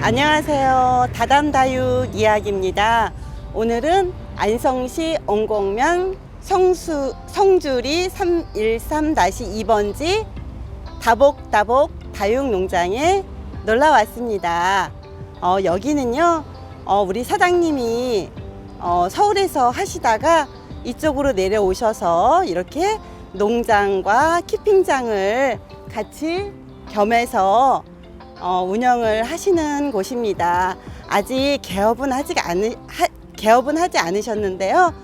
안녕하세요. 다담다육 이야기입니다. 오늘은 안성시 엉곡면 성수, 성주리 313-2번지 다복다복 다육농장에 놀러 왔습니다. 어, 여기는요, 어, 우리 사장님이 어, 서울에서 하시다가 이쪽으로 내려오셔서 이렇게 농장과 키핑장을 같이 겸해서 어, 운영을 하시는 곳입니다. 아직 개업은 하지 않으, 하, 개업은 하지 않으셨는데요.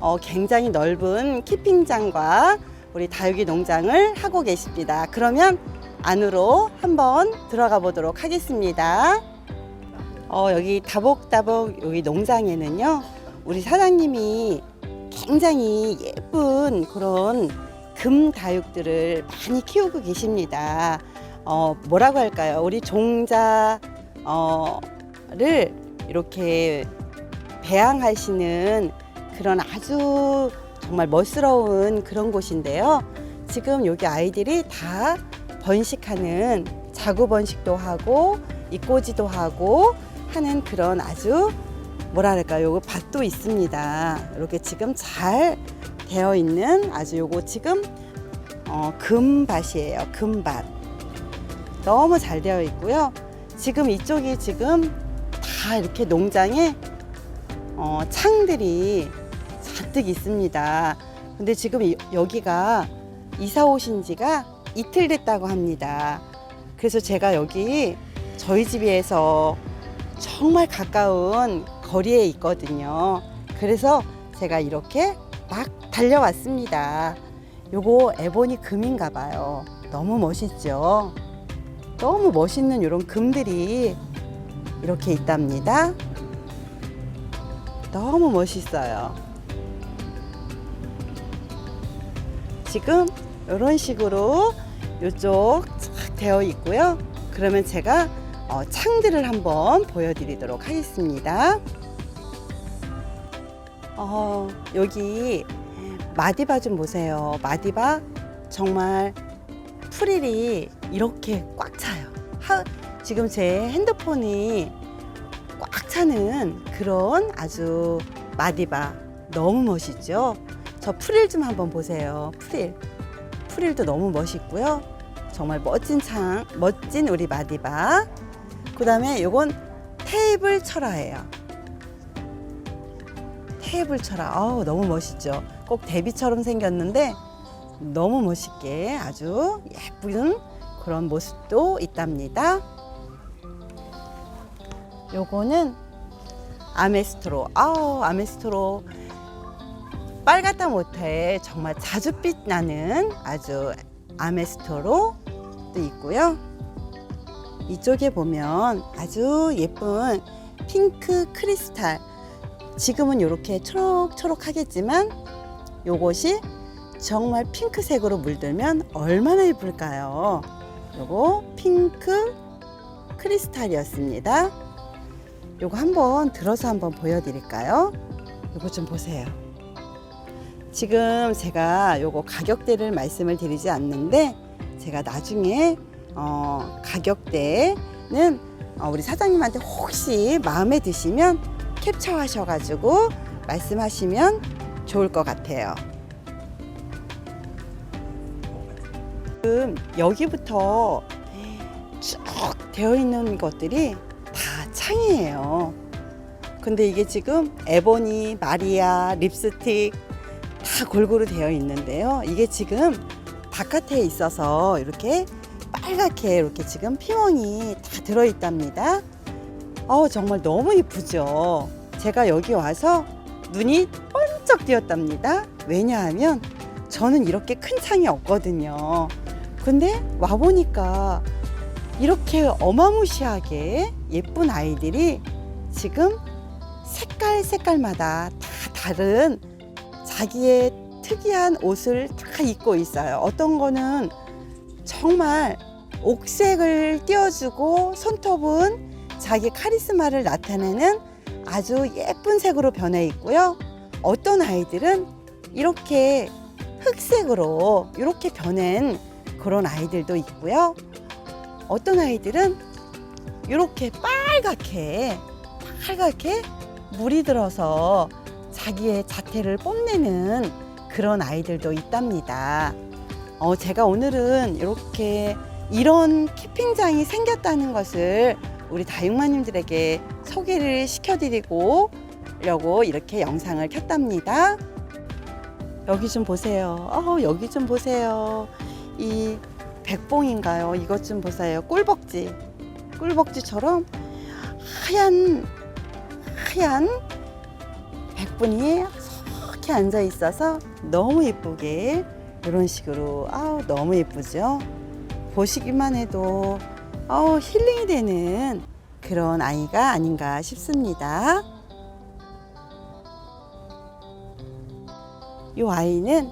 어, 굉장히 넓은 키핑장과 우리 다육이 농장을 하고 계십니다. 그러면 안으로 한번 들어가 보도록 하겠습니다. 어, 여기 다복다복 여기 농장에는요, 우리 사장님이 굉장히 예쁜 그런 금 다육들을 많이 키우고 계십니다. 어, 뭐라고 할까요? 우리 종자를 이렇게 배양하시는 그런 아주 정말 멋스러운 그런 곳인데요. 지금 여기 아이들이 다 번식하는 자구 번식도 하고 이꼬지도 하고 하는 그런 아주 뭐랄까요? 요거 밭도 있습니다. 이렇게 지금 잘 되어 있는 아주 요거 지금 어, 금밭이에요. 금밭. 너무 잘 되어 있고요. 지금 이쪽이 지금 다 이렇게 농장에 어, 창들이 잔뜩 있습니다. 근데 지금 이- 여기가 이사 오신 지가 이틀 됐다고 합니다. 그래서 제가 여기 저희 집에서 정말 가까운 거리에 있거든요. 그래서 제가 이렇게 막 달려왔습니다. 요거 에보니 금인가 봐요. 너무 멋있죠? 너무 멋있는 이런 금들이 이렇게 있답니다. 너무 멋있어요. 지금 이런 식으로 이쪽 쫙 되어 있고요. 그러면 제가 어, 창들을 한번 보여드리도록 하겠습니다. 어, 여기 마디바 좀 보세요. 마디바 정말 프릴이 이렇게 꽉 차요. 하, 지금 제 핸드폰이 꽉 차는 그런 아주 마디바 너무 멋있죠? 저 프릴 좀 한번 보세요. 프릴. 프릴도 너무 멋있고요. 정말 멋진 창, 멋진 우리 마디바. 그 다음에 요건 테이블 철화예요. 테이블 철화. 어우, 너무 멋있죠? 꼭 대비처럼 생겼는데 너무 멋있게 아주 예쁜 그런 모습도 있답니다. 요거는 아메스트로. 아우, 아메스트로. 빨갛다 못해 정말 자줏빛 나는 아주 아메스토로도 있고요. 이쪽에 보면 아주 예쁜 핑크 크리스탈. 지금은 이렇게 초록초록 하겠지만 요것이 정말 핑크색으로 물들면 얼마나 예쁠까요? 요거 핑크 크리스탈이었습니다. 요거 한번 들어서 한번 보여드릴까요? 요거 좀 보세요. 지금 제가 요거 가격대를 말씀을 드리지 않는데 제가 나중에 어, 가격대는 어, 우리 사장님한테 혹시 마음에 드시면 캡처하셔가지고 말씀하시면 좋을 것 같아요. 지금 여기부터 쭉 되어 있는 것들이 다 창이에요. 근데 이게 지금 에보니, 마리아, 립스틱 다 골고루 되어 있는데요. 이게 지금 바깥에 있어서 이렇게 빨갛게 이렇게 지금 피멍이 다 들어 있답니다. 어 정말 너무 이쁘죠. 제가 여기 와서 눈이 번쩍 띄었답니다. 왜냐하면 저는 이렇게 큰 창이 없거든요. 근데 와 보니까 이렇게 어마무시하게 예쁜 아이들이 지금 색깔 색깔마다 다 다른 자기의 특이한 옷을 다 입고 있어요. 어떤 거는 정말 옥색을 띄워주고 손톱은 자기 카리스마를 나타내는 아주 예쁜 색으로 변해 있고요. 어떤 아이들은 이렇게 흑색으로 이렇게 변한 그런 아이들도 있고요. 어떤 아이들은 이렇게 빨갛게 빨갛게 물이 들어서 자기의 자태를 뽐내는 그런 아이들도 있답니다. 어, 제가 오늘은 이렇게 이런 키핑장이 생겼다는 것을 우리 다육마님들에게 소개를 시켜드리고 려고 이렇게 영상을 켰답니다. 여기 좀 보세요. 어, 여기 좀 보세요. 이 백봉인가요? 이것 좀 보세요. 꿀벅지. 꿀벅지처럼 하얀 하얀 백분이 이렇게 앉아 있어서 너무 예쁘게 이런 식으로 아우 너무 예쁘죠. 보시기만 해도 아우 힐링이 되는 그런 아이가 아닌가 싶습니다. 이 아이는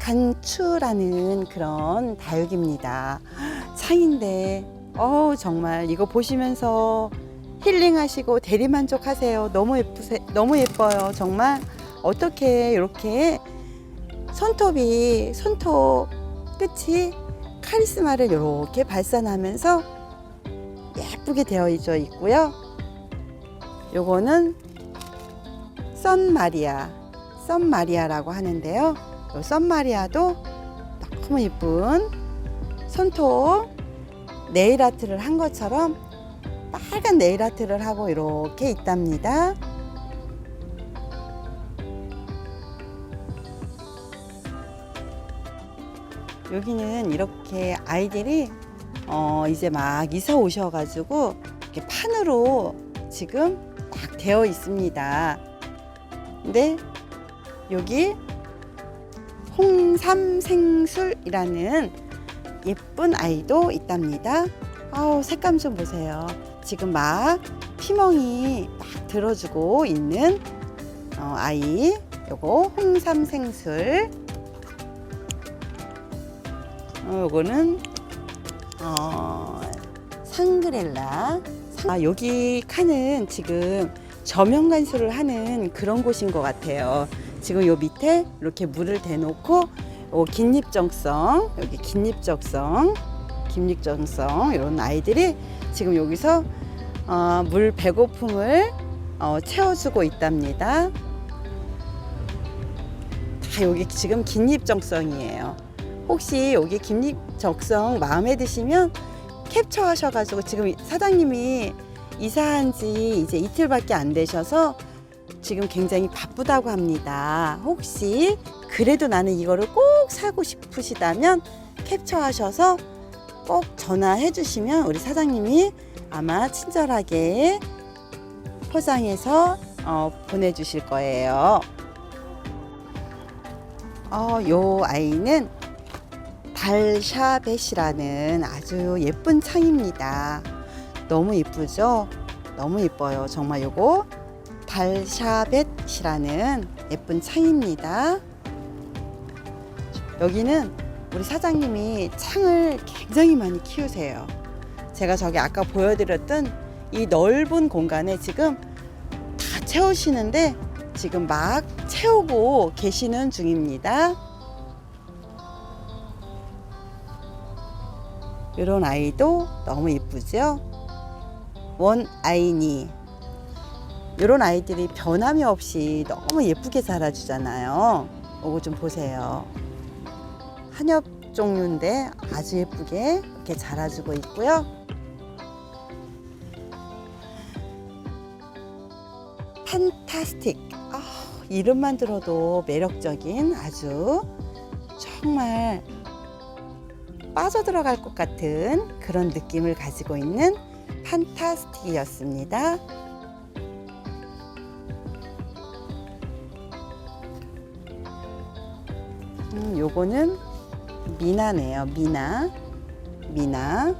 간추라는 그런 다육입니다. 창인데, 어 정말 이거 보시면서 힐링하시고 대리만족하세요. 너무 예쁘세, 너무 예뻐요. 정말 어떻게 이렇게 손톱이 손톱 끝이 카리스마를 이렇게 발산하면서 예쁘게 되어 있고요. 요거는 선 마리아, 선 마리아라고 하는데요. 요선 마리아도 너무 예쁜 손톱 네일 아트를 한 것처럼 빨간 네일 아트를 하고 이렇게 있답니다. 여기는 이렇게 아이들이 어 이제 막 이사 오셔가지고 이렇게 판으로 지금 딱 되어 있습니다. 근데 여기 홍삼생술이라는 예쁜 아이도 있답니다. 아우 색감 좀 보세요. 지금 막 피멍이 막 들어주고 있는 어, 아이. 요거 홍삼생술. 어, 요거는 어, 상그렐라. 아, 여기 칸은 지금 저명 간수를 하는 그런 곳인 것 같아요. 지금 요 밑에 이렇게 물을 대놓고 요 긴잎정성 여기 긴잎정성 긴잎정성 이런 아이들이 지금 여기서 어, 물 배고픔을 어, 채워주고 있답니다. 다 여기 지금 긴잎정성이에요. 혹시 여기 긴잎정성 마음에 드시면 캡처하셔가지고 지금 사장님이 이사한 지 이제 이틀밖에 안 되셔서 지금 굉장히 바쁘다고 합니다. 혹시 그래도 나는 이거를 꼭 사고 싶으시다면 캡처하셔서 꼭 전화해 주시면 우리 사장님이 아마 친절하게 포장해서 어, 보내주실 거예요. 어, 요 아이는 달샤벳이라는 아주 예쁜 창입니다. 너무 예쁘죠? 너무 예뻐요. 정말 요거 달샤벳이라는 예쁜 창입니다. 여기는 우리 사장님이 창을 굉장히 많이 키우세요. 제가 저기 아까 보여드렸던 이 넓은 공간에 지금 다 채우시는데 지금 막 채우고 계시는 중입니다. 이런 아이도 너무 예쁘죠? 원 아이니 이런 아이들이 변함이 없이 너무 예쁘게 자라주잖아요. 이거 좀 보세요. 한엽 종류인데 아주 예쁘게 이렇게 자라주고 있고요. 판타스틱. 아, 이름만 들어도 매력적인 아주 정말 빠져들어갈 것 같은 그런 느낌을 가지고 있는 판타스틱이었습니다. 음, 요거는 미나네요. 미나. 미나.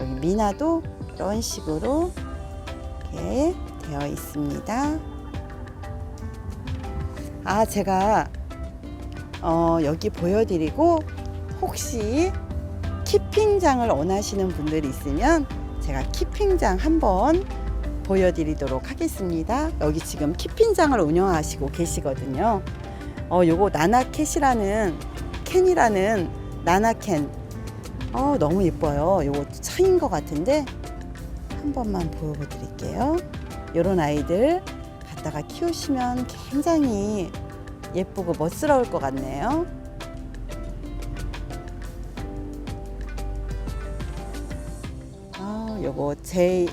여기 미나도 이런 식으로 이렇게 되어 있습니다. 아, 제가 어, 여기 보여드리고 혹시 키핑장을 원하시는 분들이 있으면 제가 키핑장 한번 보여드리도록 하겠습니다. 여기 지금 키핀장을 운영하시고 계시거든요. 어, 요거 나나캣이라는 캔이라는 나나캔. 어, 너무 예뻐요. 요거 차인 것 같은데 한 번만 보여드릴게요. 요런 아이들 갖다가 키우시면 굉장히 예쁘고 멋스러울 것 같네요. 아, 요거 제이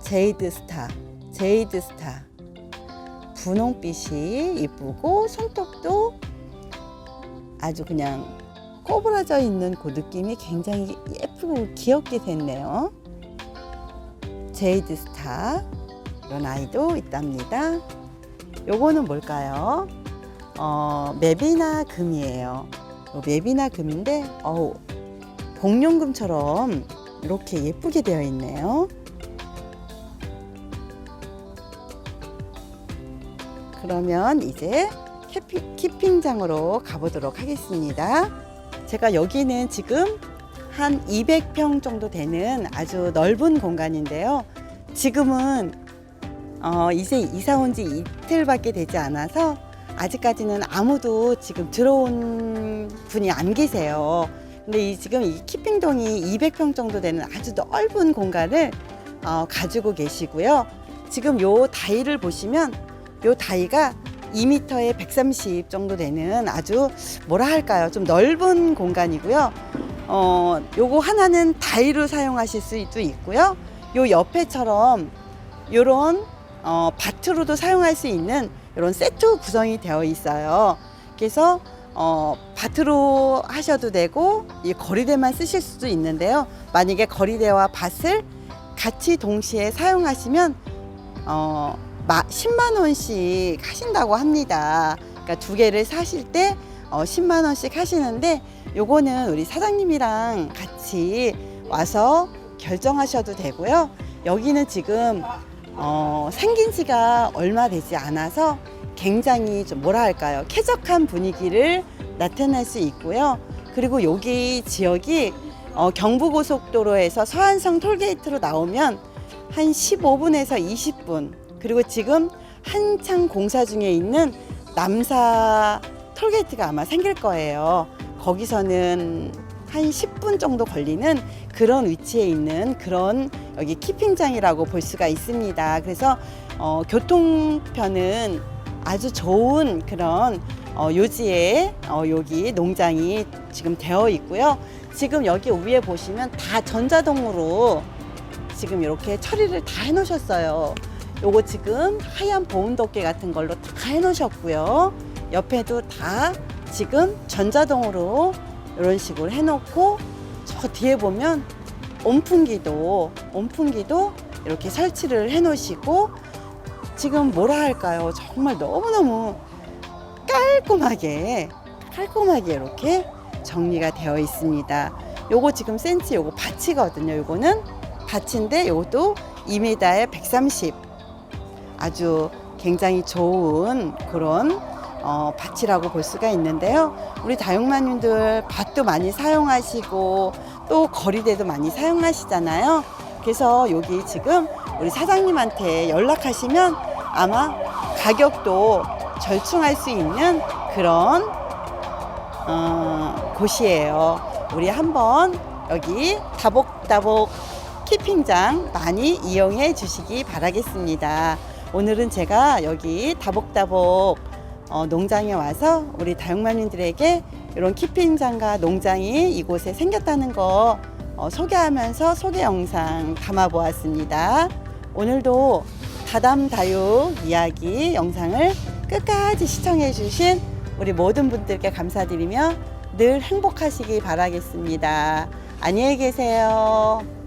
제이드 스타, 제이드 스타. 분홍빛이 이쁘고 손톱도 아주 그냥 꼬부라져 있는 그 느낌이 굉장히 예쁘고 귀엽게 됐네요. 제이드 스타 이런 아이도 있답니다. 요거는 뭘까요? 어, 맵이나 금이에요. 요 맵이나 금인데 어우 복룡금처럼 이렇게 예쁘게 되어 있네요. 그러면 이제 키피, 키핑장으로 가보도록 하겠습니다. 제가 여기는 지금 한 200평 정도 되는 아주 넓은 공간인데요. 지금은 어, 이제 이사 온 지 이틀밖에 되지 않아서 아직까지는 아무도 지금 들어온 분이 안 계세요. 근데 이 지금 이 키핑동이 200평 정도 되는 아주 넓은 공간을 어, 가지고 계시고요. 지금 요 다이를 보시면 요 다이가 2m에 130 정도 되는 아주 뭐라 할까요? 좀 넓은 공간이고요. 어, 요거 하나는 다이로 사용하실 수도 있고요. 요 옆에처럼 요런 어, 밭으로도 사용할 수 있는 이런 세트 구성이 되어 있어요. 그래서 어, 밭으로 하셔도 되고 이 거리대만 쓰실 수도 있는데요. 만약에 거리대와 밭을 같이 동시에 사용하시면 어, 마, 10만 원씩 하신다고 합니다. 그러니까 두 개를 사실 때 어, 10만 원씩 하시는데 요거는 우리 사장님이랑 같이 와서 결정하셔도 되고요. 여기는 지금 어, 생긴 지가 얼마 되지 않아서 굉장히 좀 뭐라 할까요? 쾌적한 분위기를 나타낼 수 있고요. 그리고 여기 지역이 어, 경부고속도로에서 서안성 톨게이트로 나오면 한 15분에서 20분 그리고 지금 한창 공사 중에 있는 남사 톨게이트가 아마 생길 거예요. 거기서는 한 10분 정도 걸리는 그런 위치에 있는 그런 여기 키핑장이라고 볼 수가 있습니다. 그래서 어, 교통편은 아주 좋은 그런 어, 요지에 어, 여기 농장이 지금 되어 있고요. 지금 여기 위에 보시면 다 전자동으로 지금 이렇게 처리를 다 해놓으셨어요. 요거 지금 하얀 보온 덮개 같은 걸로 다 해놓으셨고요. 옆에도 다 지금 전자동으로 이런 식으로 해놓고 저 뒤에 보면 온풍기도 온풍기도 이렇게 설치를 해놓으시고 지금 뭐라 할까요? 정말 너무너무 깔끔하게 깔끔하게 이렇게 정리가 되어 있습니다. 요거 지금 센치 요거 밭이거든요. 요거는 밭인데 요것도 2m에 130 아주 굉장히 좋은 그런 어, 밭이라고 볼 수가 있는데요. 우리 다육마님들 밭도 많이 사용하시고 또 거리대도 많이 사용하시잖아요. 그래서 여기 지금 우리 사장님한테 연락하시면 아마 가격도 절충할 수 있는 그런 어, 곳이에요. 우리 한번 여기 다복다복 키핑장 많이 이용해 주시기 바라겠습니다. 오늘은 제가 여기 다복다복 어, 농장에 와서 우리 다육맘님들에게 이런 키핑장과 농장이 이곳에 생겼다는 거 어, 소개하면서 소개 영상 담아 보았습니다. 오늘도 다담 다육 이야기 영상을 끝까지 시청해 주신 우리 모든 분들께 감사드리며 늘 행복하시기 바라겠습니다. 안녕히 계세요.